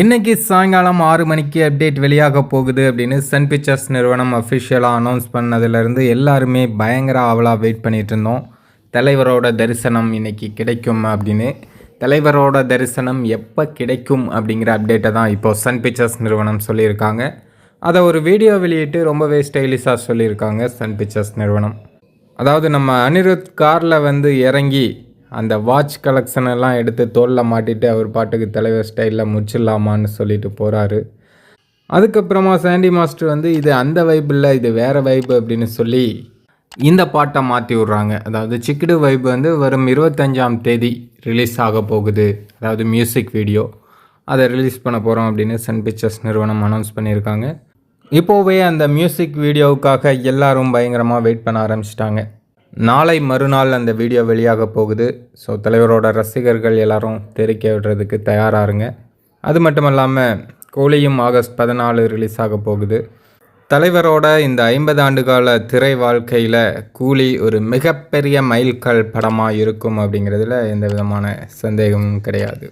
இன்றைக்கி சாயங்காலம் ஆறு மணிக்கு அப்டேட் வெளியாக போகுது அப்படின்னு சன் பிக்சர்ஸ் நிறுவனம் அஃபிஷியலாக அனௌன்ஸ் பண்ணதுலேருந்து எல்லாருமே பயங்கர ஆவலாக வெயிட் பண்ணிகிட்டு இருந்தோம். தலைவரோட தரிசனம் இன்றைக்கி கிடைக்கும் அப்படின்னு. தலைவரோட தரிசனம் எப்போ கிடைக்கும் அப்படிங்கிற அப்டேட்டை தான் இப்போது சன் பிக்சர்ஸ் நிறுவனம் சொல்லியிருக்காங்க. அதை ஒரு வீடியோ வெளியிட்டு ரொம்பவே ஸ்டைலிஷாக சொல்லியிருக்காங்க சன் பிக்சர்ஸ் நிறுவனம். அதாவது நம்ம அனிருத் காரில் வந்து இறங்கி அந்த வாட்ச் கலெக்ஷன் எல்லாம் எடுத்து தோலில் மாட்டிட்டு அவர் பாட்டுக்கு தலைவர் ஸ்டைலில் முடிச்சிடலாமான்னு சொல்லிட்டு போகிறாரு அதுக்கப்புறமா சாண்டி மாஸ்டர் வந்து இது அந்த வைப் இல்லை இது வேறு வைப் அப்படின்னு சொல்லி இந்த பாட்டை மாற்றி விட்றாங்க. அதாவது சிக்கிடு வைப் வந்து வரும் இருபத்தஞ்சாம் தேதி ரிலீஸ் ஆக போகுது. அதாவது மியூசிக் வீடியோ அதை ரிலீஸ் பண்ண போகிறோம் அப்படின்னு சன் பிக்சர்ஸ் நிறுவனம் அனௌன்ஸ் பண்ணியிருக்காங்க. இப்போவே அந்த மியூசிக் வீடியோவுக்காக எல்லாரும் பயங்கரமாக வெயிட் பண்ண ஆரம்பிச்சிட்டாங்க. நாளை மறுநாள் அந்த வீடியோ வெளியாக போகுது. ஸோ தலைவரோட ரசிகர்கள் எல்லாரும் தெரிக்க விடுறதுக்கு தயாராருங்க அது மட்டும் இல்லாமல் கோழியும் ஆகஸ்ட் பதினாலு ரிலீஸ் ஆக போகுது. தலைவரோட இந்த ஐம்பது ஆண்டுகால திரை வாழ்க்கையில் கூலி ஒரு மிகப்பெரிய மைல்கல் படமாக இருக்கும் அப்படிங்கிறதுல எந்த விதமான சந்தேகமும் கிடையாது.